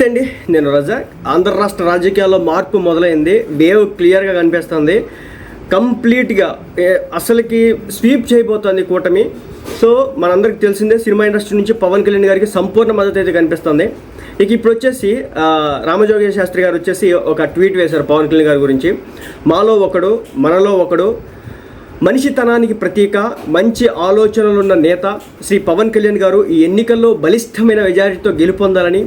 నమస్తే అండి నేను రజాక్. ఆంధ్ర రాష్ట్ర రాజకీయాల్లో మార్పు మొదలైంది. వేవ్ క్లియర్గా కనిపిస్తుంది. కంప్లీట్గా అసలుకి స్వీప్ చేయబోతోంది కూటమి. సో మనందరికి తెలిసిందే సినిమా ఇండస్ట్రీ నుంచి పవన్ కళ్యాణ్ గారికి సంపూర్ణ మద్దతు అయితే కనిపిస్తుంది. ఇక ఇప్పుడు వచ్చేసి రామజోగేశ్వర శాస్త్రి గారు వచ్చేసి ఒక ట్వీట్ వేశారు పవన్ కళ్యాణ్ గారి గురించి. మాలో ఒకడు మనలో ఒకడు మనిషితనానికి ప్రతీక మంచి ఆలోచనలున్న నేత శ్రీ పవన్ కళ్యాణ్ గారు ఈ ఎన్నికల్లో బలిష్టమైన మెజారిటీతో గెలుపొందాలని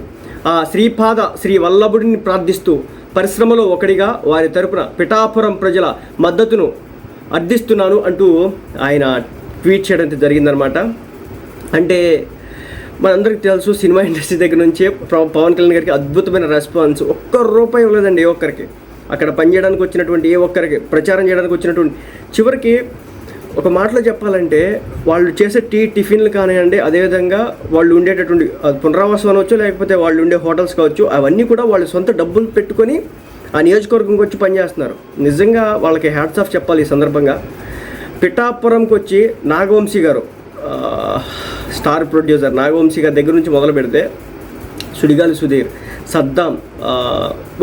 ఆ శ్రీపాద శ్రీ వల్లభుడిని ప్రార్థిస్తూ పరిశ్రమలో ఒకడిగా వారి తరపున పిఠాపురం ప్రజల మద్దతును అర్థిస్తున్నాను అంటూ ఆయన ట్వీట్ చేయడం జరిగిందనమాట అంటే మనందరికీ తెలుసు సినిమా ఇండస్ట్రీ దగ్గర నుంచే పవన్ కళ్యాణ్ గారికి అద్భుతమైన రెస్పాన్స్. ఒక్క రూపాయి ఇవ్వలేదండి ఏ ఒక్కరికి. అక్కడ పనిచేయడానికి వచ్చినటువంటి ఏ ఒక్కరికి ప్రచారం చేయడానికి వచ్చినటువంటి చివరికి ఒక మాటలో చెప్పాలంటే వాళ్ళు చేసే టీ టిఫిన్లు కానివ్వండి అదేవిధంగా వాళ్ళు ఉండేటటువంటి అది పునరావాసం అనవచ్చు లేకపోతే వాళ్ళు ఉండే హోటల్స్ కావచ్చు అవన్నీ కూడా వాళ్ళు సొంత డబ్బులు పెట్టుకొని ఆ నియోజకవర్గంకి వచ్చి పనిచేస్తున్నారు. నిజంగా వాళ్ళకి హ్యాట్స్ ఆఫ్ చెప్పాలి ఈ సందర్భంగా. పిఠాపురంకి వచ్చి నాగవంశీ గారు స్టార్ ప్రొడ్యూసర్ నాగవంశీ గారి దగ్గర నుంచి మొదలు పెడితే సుడిగాలి సుధీర్ సద్దాం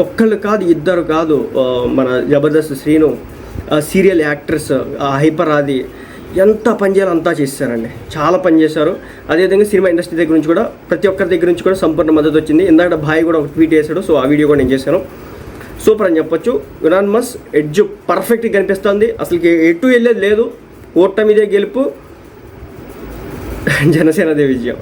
ఒక్కళ్ళు కాదు ఇద్దరు కాదు మన Jabardasth Srinu serial actress hyper Aadi ఎంత పని చేయాలో అంతా చేశారండి చాలా పని చేశారు. అదేవిధంగా సినిమా ఇండస్ట్రీ దగ్గర నుంచి కూడా ప్రతి ఒక్కరి దగ్గర నుంచి కూడా సంపూర్ణ మద్దతు వచ్చింది. ఇందాక భాయ్ కూడా ఒక ట్వీట్ చేశాడు సో ఆ వీడియో కూడా నేను చేశాను. సూపర్ అని చెప్పొచ్చు. యునానిమస్ ఎడ్జ్ పర్ఫెక్ట్గా కనిపిస్తుంది. అసలుకి ఎటు వెళ్ళేది లేదు. ఓటమిదే గెలుపు. జనసేనదే విజయం.